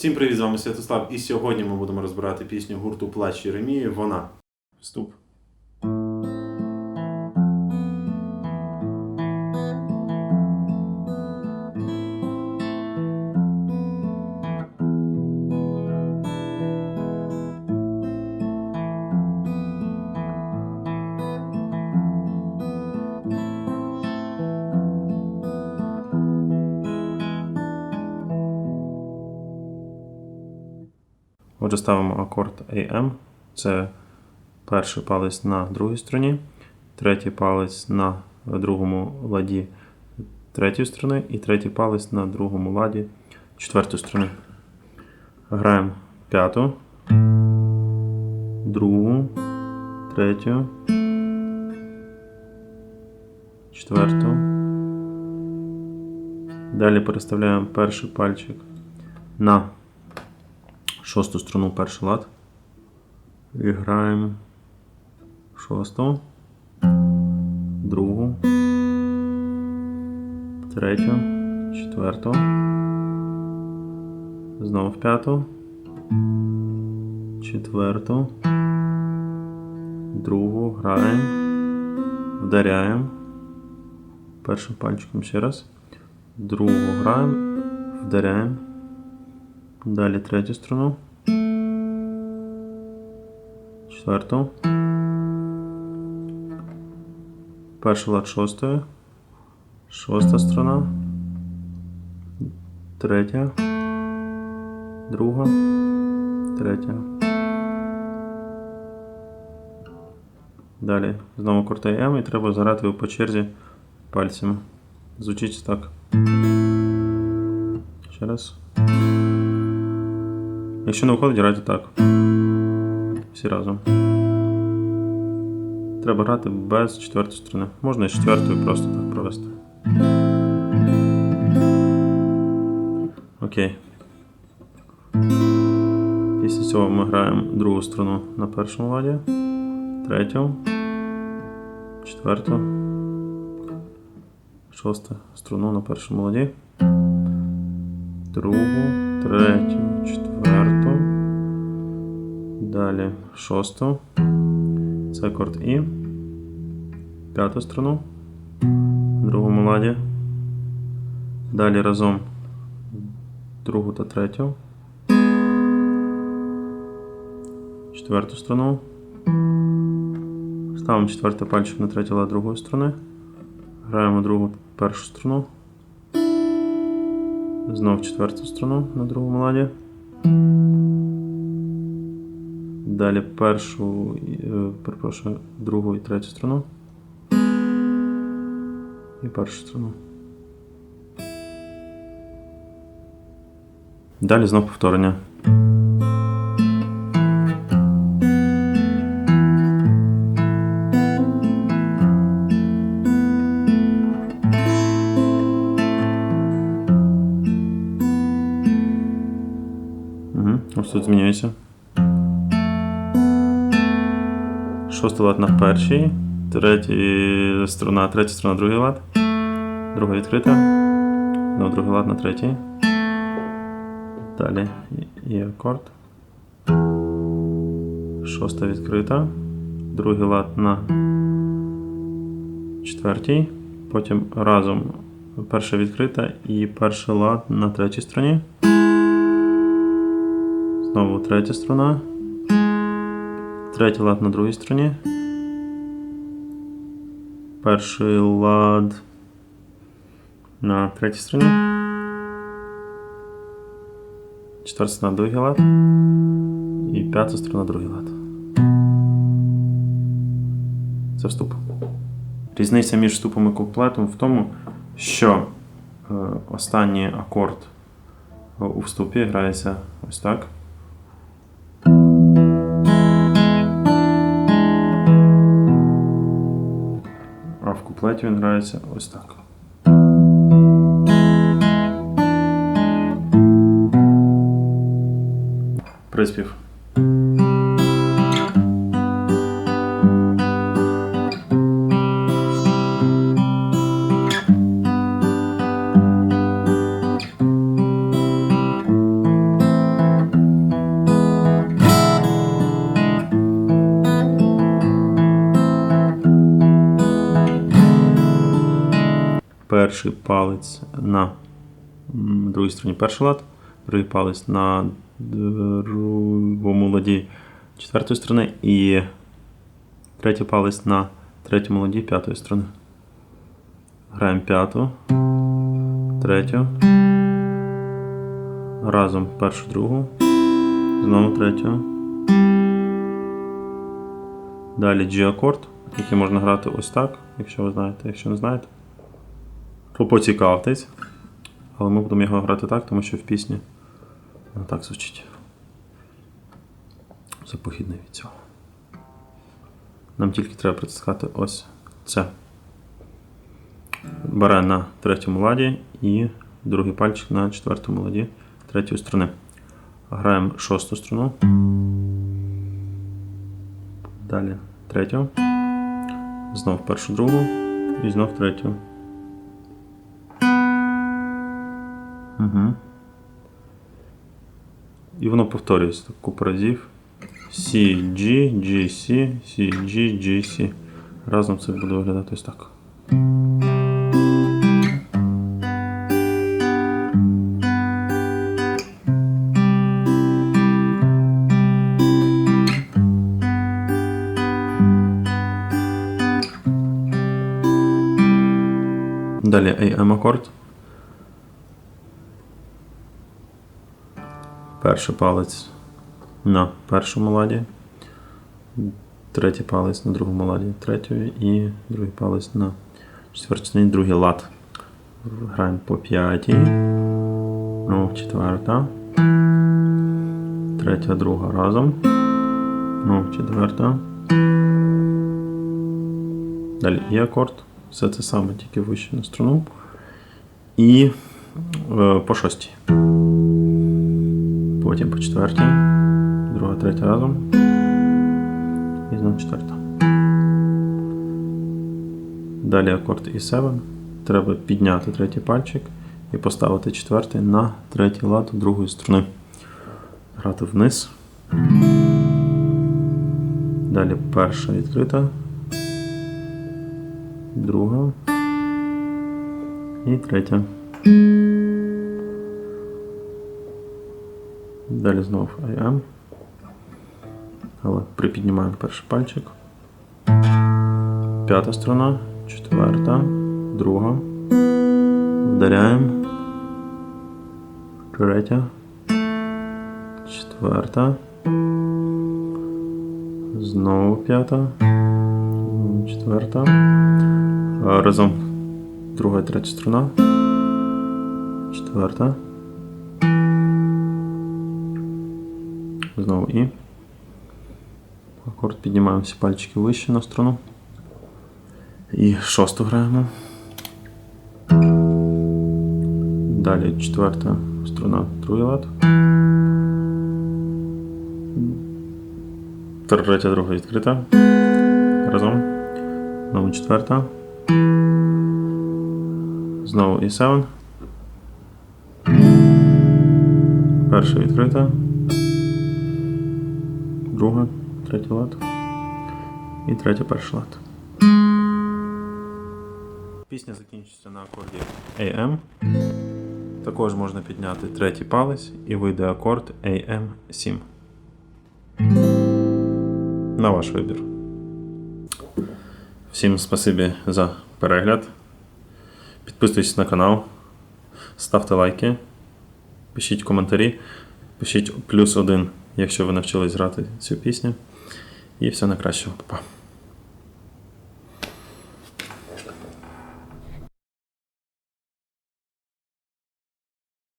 Всім привіт, з вами Святослав. І сьогодні ми будемо розбирати пісню гурту Плач Єремії. Вона. Вступ. Отже, ставимо акорд AM. Це перший палець на другій струні, третій палець на другому ладі третьої струни і третій палець на другому ладі четвертої струни. Граємо п'яту, другу, третю, четверту. Далі переставляємо перший пальчик на шосту струну перший лад. І граємо шосту, другу, третю, четверту. Знову в п'яту, четверту, другу граємо, вдаряємо. Першим пальчиком ще раз. Другу граємо, вдаряємо. Далі третю струну. Четверту. Перший лад шостою. Шоста струна. Третя. Друга. Третя. Далі знову М і треба заграти його по черзі пальцями. Звучить так. Ще раз. Якщо не виходить, грайте так. Всі разом. Треба грати без четвертої струни. Можна і з четвертою просто так провести. Окей. Після цього ми граємо другу струну на першому ладі, третю, четверту, шосту струну на першому ладі, другу, третю, четверту. Далі шосту. Це акорд І. П'яту струну. Другому ладі. Далі разом другу та третю. Четверту струну. Ставимо четвертий пальчик на третій лад другої струни. Граємо другу першу струну. Знов четверту струну на другому ладі. Далі першу, е, перепрошую, другу і третю струну. І першу струну. Далі знов повторення. Ось тут змінюється. Шостий лад на перший, третій струна, третя струна, другий лад. Друга відкрита. Знову другий лад на третій. Далі є акорд. Шоста відкрита. Другий лад на четвертій. Потім разом перша відкрита і перший лад на третій струні. Знову третя струна. Третій лад на другій струні. Перший лад на третій струні. Четверта струна другий лад. І п'ята струна другий лад. Це вступ. Різниця між вступом і куплетом в тому, що е, останній акорд е, у вступі грається ось так. Куплеті він грається ось так. Приспів. Перший палець на другій стороні перший лад, другий палець на другому ладі четвертої сторони і третій палець на третьому ладі п'ятої сторони. Граємо п'яту, третю. Разом першу, другу. Знову третю. Далі G-акорд, який можна грати ось так, якщо ви знаєте. Якщо не знаєте, поцікавтесь. Але ми будемо його грати так, тому що в пісні так звучить. Це похідний від цього. Нам тільки треба притискати ось це. Бере на третьому ладі і другий пальчик на четвертому ладі третьої струни. Граємо шосту струну. Далі третю. Знов першу другу і знов третю. Угу. І воно повторюється так купу разів. C, G, G, C, C, G, G, C. Разом це буде виглядати ось так. Далі AM акорд. Перший палець на першому ладі, третій палець на другому ладі третьої і другий палець на четвертій, другий лад. Граємо по п'ятій. Ну, четверта. Третя, друга разом. Ну, четверта. Далі і акорд. Все це саме, тільки вище на струну. І е, по шостій. Потім по четвертій. Друга, третя разом. І знову четверта. Далі акорд E7. Треба підняти третій пальчик і поставити четвертий на третій лад другої струни. Грати вниз. Далі перша відкрита. Друга. І третя. Далі знову IM. Але припіднімаємо перший пальчик. П'ята сторона, четверта, друга. Вдаряємо. Третя. Четверта. Знову п'ята. Знову Четверта. А, Разом друга і третя струна. Четверта. Знову і. Акорд піднімаємо всі пальчики вище на струну. І шосту граємо. Далі четверта струна, другий лад. Третя, друга відкрита. Разом. Знову четверта. Знову і 7. Перша відкрита. Друга, третя лад. І третя перша лад. Пісня закінчиться на акорді AM. Також можна підняти третій палець і вийде акорд AM7. На ваш вибір. Всім спасибі за перегляд. Підписуйтесь на канал, ставте лайки, пишіть коментарі, пишіть плюс один, якщо ви навчились грати цю пісню. І все найкращого, Па-па.